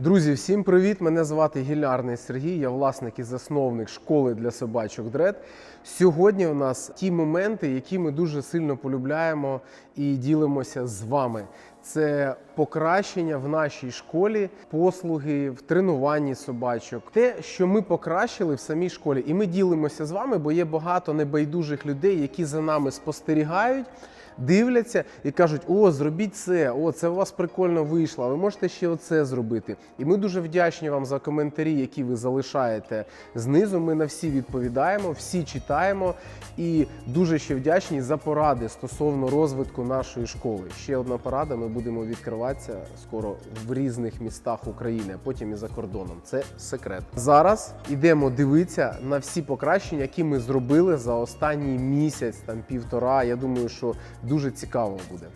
Друзі, всім привіт! Мене звати Гілярний Сергій. Я власник і засновник школи для собачок Дред. Сьогодні у нас ті моменти, які ми дуже сильно полюбляємо і ділимося з вами. Це покращення в нашій школі, послуги в тренуванні собачок. Те, що ми покращили в самій школі, і ми ділимося з вами, бо є багато небайдужих людей, які за нами спостерігають дивляться і кажуть: о, зробіть це, о, це у вас прикольно вийшло. Ви можете ще оце зробити. І ми дуже вдячні вам за коментарі, які ви залишаєте знизу. Ми на всі відповідаємо, всі читаємо і дуже ще вдячні за поради стосовно розвитку нашої школи. Ще одна порада. Ми будемо відкриватися скоро в різних містах України, а потім і за кордоном. Це секрет. Зараз йдемо дивитися на всі покращення, які ми зробили за останній місяць, там півтора. Я думаю, що дуже цікаво буде.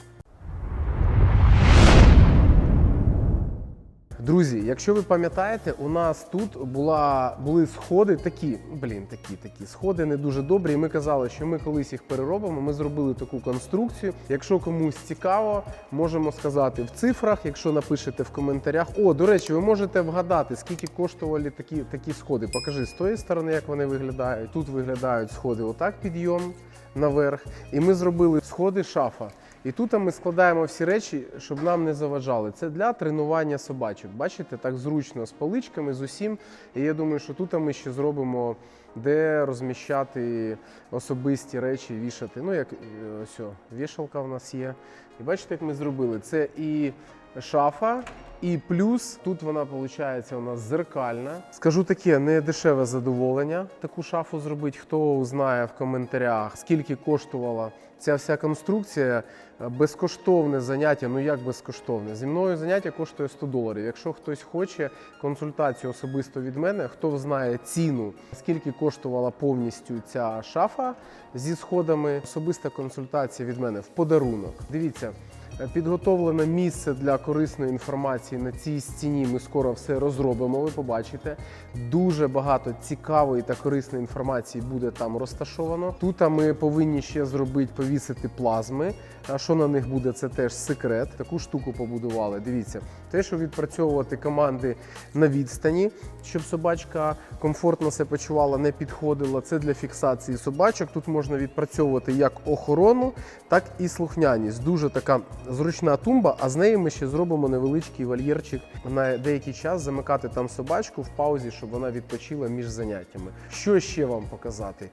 Друзі, якщо ви пам'ятаєте, у нас тут була, були сходи такі, блін, такі, такі сходи не дуже добрі. І ми казали, що ми колись їх переробимо. Ми зробили таку конструкцію. Якщо комусь цікаво, можемо сказати в цифрах. Якщо напишете в коментарях. О, до речі, ви можете вгадати, скільки коштували такі, такі сходи. Покажи з тої сторони, як вони виглядають. Тут виглядають сходи, отак підйом наверх. І ми зробили сходи шафа. І тут ми складаємо всі речі, щоб нам не заважали. Це для тренування собачок. Бачите, так зручно з поличками, з усім. І я думаю, що тут ми ще зробимо, де розміщати особисті речі, вішати. Ну, як е, ось, вішалка в нас є. І бачите, як ми зробили. Це і шафа, і плюс тут вона виходить у нас зеркальна. Скажу таке, не дешеве задоволення таку шафу зробити. Хто знає в коментарях, скільки коштувала ця вся конструкція. Е, Безкоштовне заняття, ну як безкоштовне? Зі мною заняття коштує 100 доларів. Якщо хтось хоче консультацію особисто від мене, хто знає ціну, скільки коштувала повністю ця шафа зі сходами, особиста консультація від мене в подарунок. Дивіться. Підготовлене місце для корисної інформації на цій стіні. Ми скоро все розробимо. Ви побачите. Дуже багато цікавої та корисної інформації буде там розташовано. Тут ми повинні ще зробити повісити плазми. А що на них буде, це теж секрет. Таку штуку побудували. Дивіться, те, що відпрацьовувати команди на відстані, щоб собачка комфортно себе почувала, не підходила. Це для фіксації собачок. Тут можна відпрацьовувати як охорону, так і слухняність. Дуже така зручна тумба, а з нею ми ще зробимо невеличкий вольєрчик на деякий час замикати там собачку в паузі, щоб вона відпочила між заняттями. Що ще вам показати?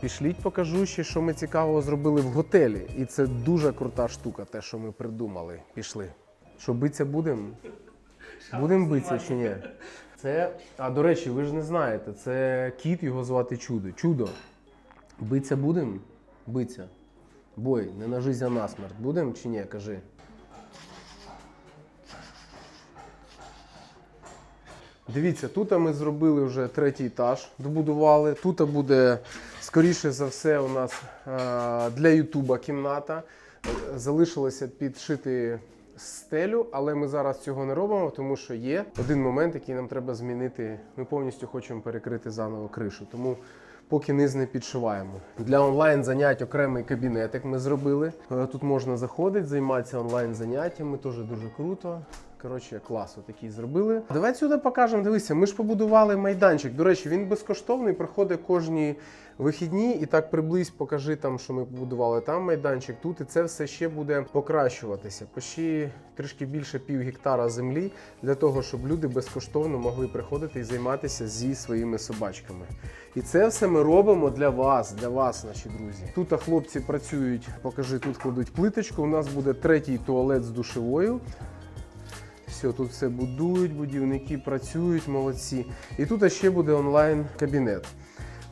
Пішліть, покажу ще, що ми цікавого зробили в готелі. І це дуже крута штука, те, що ми придумали. Пішли. Що биться будемо? Будемо битися чи ні? Це, а до речі, ви ж не знаєте, це кіт, його звати Чудо. Чудо. Биться будемо? Биться. Бой, не на жизнь, а на смерть. Будемо чи ні? Кажи. Дивіться, тут ми зробили вже третій етаж, добудували. Тут буде, скоріше за все, у нас е, для Ютуба кімната. Залишилося підшити стелю, але ми зараз цього не робимо, тому що є один момент, який нам треба змінити. Ми повністю хочемо перекрити заново кришу. Тому поки низ не підшиваємо. Для онлайн занять окремий кабінетик ми зробили. Е, Тут можна заходити, займатися онлайн заняттями, теж дуже круто. Коротше, клас такий зробили. Давай сюди покажемо. Дивися, ми ж побудували майданчик. До речі, він безкоштовний, проходить кожні вихідні. І так приблизь, покажи там, що ми побудували там майданчик, тут і це все ще буде покращуватися. Почти трішки більше пів гектара землі для того, щоб люди безкоштовно могли приходити і займатися зі своїми собачками. І це все ми робимо для вас, для вас, наші друзі. Тут хлопці працюють, покажи, тут кладуть плиточку. У нас буде третій туалет з душевою. Все, тут все будують, будівники працюють, молодці. І тут ще буде онлайн-кабінет.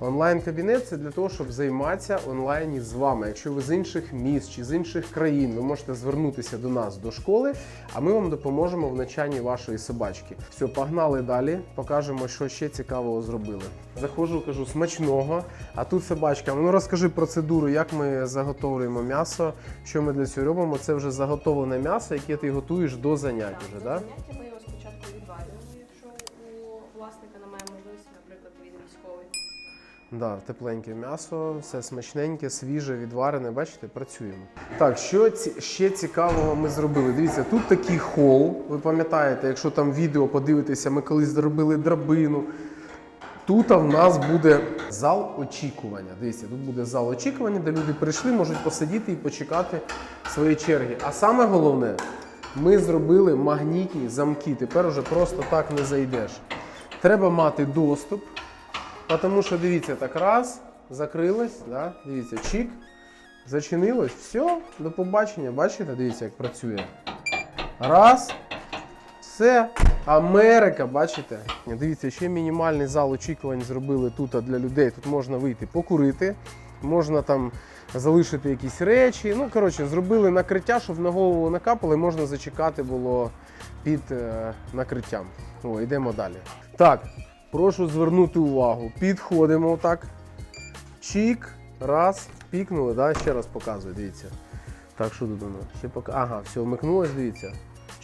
Онлайн-кабінет це для того, щоб займатися онлайн з вами. Якщо ви з інших міст чи з інших країн, ви можете звернутися до нас до школи, а ми вам допоможемо в навчанні вашої собачки. Все, погнали далі, покажемо, що ще цікавого зробили. Заходжу, кажу, смачного. А тут собачка. Ну розкажи процедуру, як ми заготовлюємо м'ясо, що ми для цього робимо. Це вже заготовлене м'ясо, яке ти готуєш до занять. Вже, да? заняття ми його Да, тепленьке м'ясо, все смачненьке, свіже, відварене. Бачите, працюємо. Так, що ці, ще цікавого ми зробили? Дивіться, тут такий хол. Ви пам'ятаєте, якщо там відео подивитеся, ми колись зробили драбину. Тут в нас буде зал очікування. Дивіться, тут буде зал очікування, де люди прийшли, можуть посидіти і почекати своєї черги. А саме головне, ми зробили магнітні замки. Тепер уже просто так не зайдеш. Треба мати доступ. Тому що дивіться, так раз, закрилось, да? дивіться, чик, зачинилось, все, до побачення. Бачите, дивіться, як працює. Раз. Все. Америка, бачите? Дивіться, ще мінімальний зал очікувань зробили тут для людей. Тут можна вийти покурити, можна там залишити якісь речі. Ну, коротше, зробили накриття, щоб на голову накапали, можна зачекати було під е, накриттям. О, йдемо далі. Так, прошу звернути увагу. Підходимо так. Чік, раз, пікнули, да? ще раз показую, дивіться. Так, що тут воно? Ще пока. Ага, все, вмикнулось, дивіться.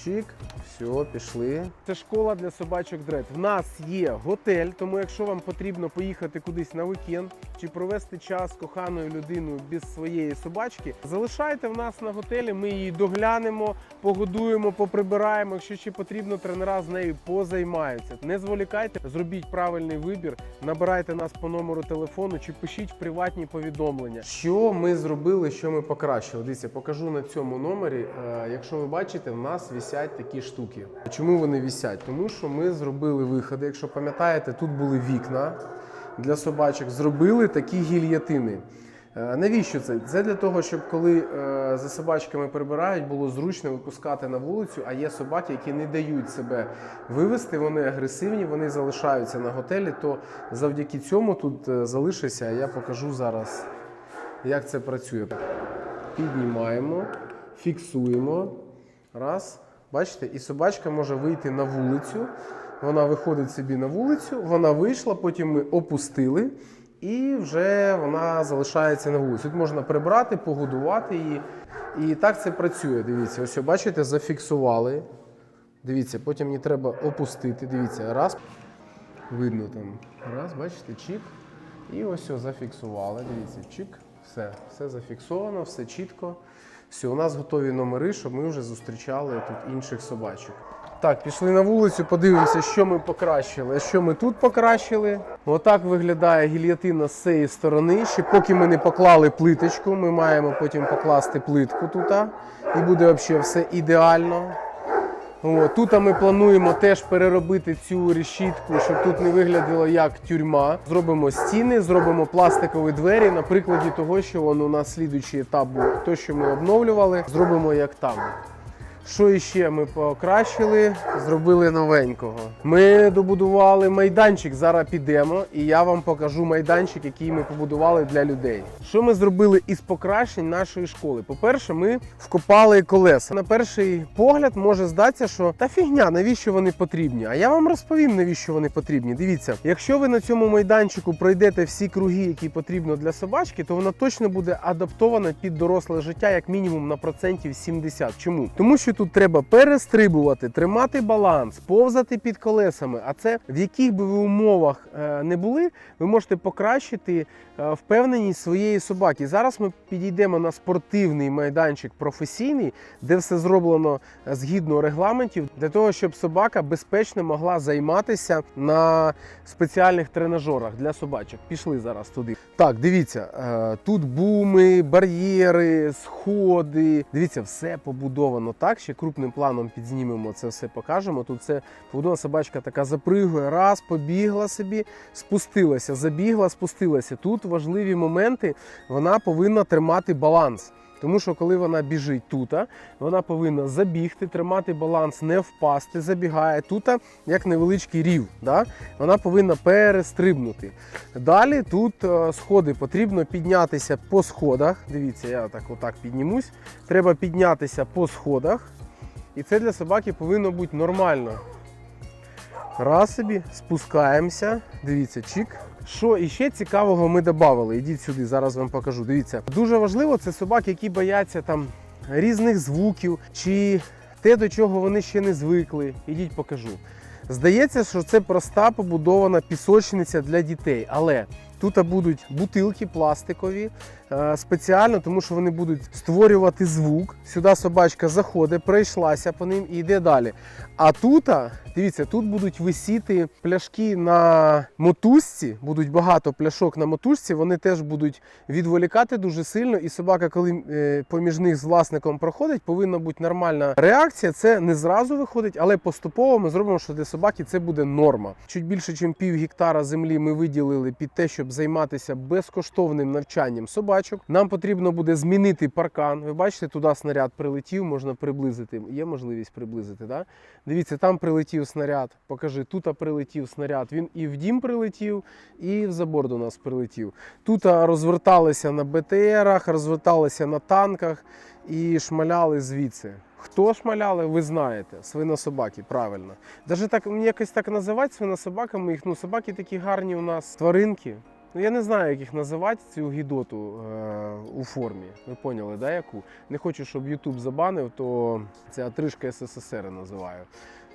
Чик, все, пішли. Це школа для собачок Дред. В нас є готель, тому якщо вам потрібно поїхати кудись на вікенд чи провести час з коханою людиною без своєї собачки, залишайте в нас на готелі. Ми її доглянемо, погодуємо, поприбираємо. Якщо ще потрібно, тренера з нею позаймаються. Не зволікайте, зробіть правильний вибір, набирайте нас по номеру телефону чи пишіть приватні повідомлення. Що ми зробили, що ми покращили? Дивіться, покажу на цьому номері. Е, Якщо ви бачите, в нас висять такі штуки. Чому вони висять? Тому що ми зробили виходи. Якщо пам'ятаєте, тут були вікна для собачок. Зробили такі гільятини. Е, Навіщо це? Це для того, щоб коли е, за собачками прибирають, було зручно випускати на вулицю. А є собаки, які не дають себе вивести, вони агресивні, вони залишаються на готелі. То завдяки цьому тут е, залишиться. Я покажу зараз, як це працює. Піднімаємо, фіксуємо. Раз. Бачите, і собачка може вийти на вулицю. Вона виходить собі на вулицю, вона вийшла, потім ми опустили, і вже вона залишається на вулиці. Тут можна прибрати, погодувати її. І так це працює. Дивіться, ось бачите, зафіксували. Дивіться, потім мені треба опустити. Дивіться, раз. Видно там. Раз, бачите, чик. І ось зафіксували. Дивіться, чик. Все, все зафіксовано, все чітко. Все, у нас готові номери, щоб ми вже зустрічали тут інших собачок. Так, пішли на вулицю, подивимося, що ми покращили. А що ми тут покращили? Отак виглядає гільйотина з цієї сторони. Ще поки ми не поклали плиточку, ми маємо потім покласти плитку тут. І буде взагалі все ідеально. Тут ми плануємо теж переробити цю решітку, щоб тут не виглядало як тюрма. Зробимо стіни, зробимо пластикові двері на прикладі того, що воно у нас слідуючий етап був. То, що ми обновлювали, зробимо як там. Що іще ми покращили? Зробили новенького. Ми добудували майданчик. Зараз підемо, і я вам покажу майданчик, який ми побудували для людей. Що ми зробили із покращень нашої школи? По-перше, ми вкопали колеса. На перший погляд може здатися, що та фігня, навіщо вони потрібні? А я вам розповім, навіщо вони потрібні. Дивіться, якщо ви на цьому майданчику пройдете всі круги, які потрібно для собачки, то вона точно буде адаптована під доросле життя, як мінімум на процентів 70. Чому? Тому що тут треба перестрибувати, тримати баланс, повзати під колесами. А це в яких би ви умовах е, не були, ви можете покращити е, впевненість своєї собаки. Зараз ми підійдемо на спортивний майданчик професійний, де все зроблено е, згідно регламентів, для того, щоб собака безпечно могла займатися на спеціальних тренажерах для собачок. Пішли зараз туди. Так, дивіться, тут буми, бар'єри, сходи. Дивіться, все побудовано так. Ще крупним планом підзнімемо це все, покажемо. Тут це побудована собачка така запригує, раз, побігла собі, спустилася, забігла, спустилася. Тут важливі моменти. Вона повинна тримати баланс. Тому що коли вона біжить тут, вона повинна забігти, тримати баланс, не впасти, забігає тут, як невеличкий рів. Да? Вона повинна перестрибнути. Далі тут е, сходи потрібно піднятися по сходах. Дивіться, я так отак піднімусь. Треба піднятися по сходах. І це для собаки повинно бути нормально. Раз собі, спускаємося. Дивіться, чик. Що іще цікавого ми додали? Ідіть сюди, зараз вам покажу. Дивіться, дуже важливо це собаки, які бояться там різних звуків чи те, до чого вони ще не звикли. Ідіть покажу. Здається, що це проста побудована пісочниця для дітей, але Тут будуть бутилки пластикові е, спеціально, тому що вони будуть створювати звук. Сюди собачка заходить, пройшлася по ним і йде далі. А тут, дивіться, тут будуть висіти пляшки на мотузці, будуть багато пляшок на мотузці, вони теж будуть відволікати дуже сильно. І собака, коли е, поміж них з власником проходить, повинна бути нормальна реакція. Це не зразу виходить, але поступово ми зробимо, що для собаки це буде норма. Чуть більше, ніж пів гектара землі ми виділили під те, щоб займатися безкоштовним навчанням собачок. Нам потрібно буде змінити паркан. Ви бачите, туди снаряд прилетів, можна приблизити. Є можливість приблизити, да? Дивіться, там прилетів снаряд. Покажи, тут прилетів снаряд. Він і в дім прилетів, і в забор до нас прилетів. Тут розверталися на БТРах, розверталися на танках і шмаляли звідси. Хто шмаляли, ви знаєте. Свинособаки, правильно. Даже так мені якось так називати свинособаками їх. Ну, собаки такі гарні у нас тваринки. Ну, я не знаю, як їх називати, цю гідоту е, у формі. Ви поняли, да, яку? Не хочу, щоб Ютуб забанив, то це тришка СССР називаю.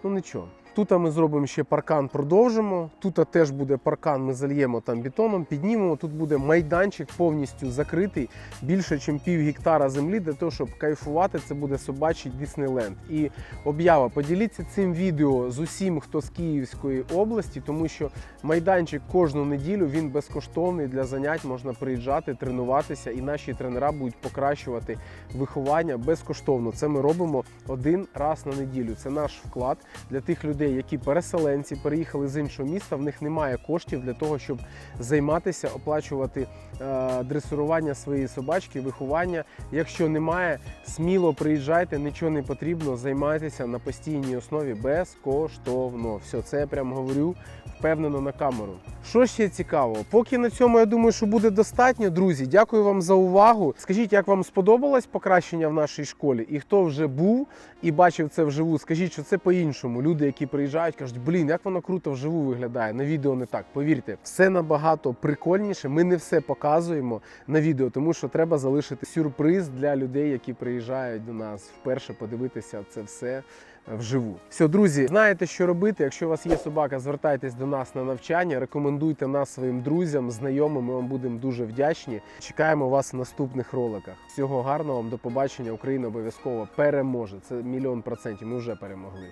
Ну нічого. Тут ми зробимо ще паркан, продовжимо. Тут теж буде паркан, ми зальємо там бетоном, піднімемо. Тут буде майданчик повністю закритий, більше, ніж пів гектара землі, для того, щоб кайфувати, це буде собачий Діснейленд. І об'ява, поділіться цим відео з усім, хто з Київської області, тому що майданчик кожну неділю він безкоштовний для занять. Можна приїжджати, тренуватися, і наші тренера будуть покращувати виховання безкоштовно. Це ми робимо один раз на неділю. Це наш вклад для тих людей, які переселенці переїхали з іншого міста. В них немає коштів для того, щоб займатися, оплачувати е, дресурування своєї собачки, виховання. Якщо немає, сміло приїжджайте, нічого не потрібно, займайтеся на постійній основі безкоштовно. Все, це я прям говорю впевнено на камеру. Що ще цікаво? Поки на цьому я думаю, що буде достатньо, друзі. Дякую вам за увагу. Скажіть, як вам сподобалось покращення в нашій школі? І хто вже був і бачив це вживу, скажіть, що це по-іншому. Люди, які приїжджають, кажуть, блін, як воно круто вживу виглядає. На відео не так. Повірте, все набагато прикольніше. Ми не все показуємо на відео, тому що треба залишити сюрприз для людей, які приїжджають до нас вперше подивитися це все вживу. Все, друзі, знаєте, що робити. Якщо у вас є собака, звертайтесь до нас на навчання, рекомендуйте нас своїм друзям, знайомим. Ми вам будемо дуже вдячні. Чекаємо вас в наступних роликах. Всього гарного вам, до побачення. Україна обов'язково переможе. Це мільйон процентів. Ми вже перемогли.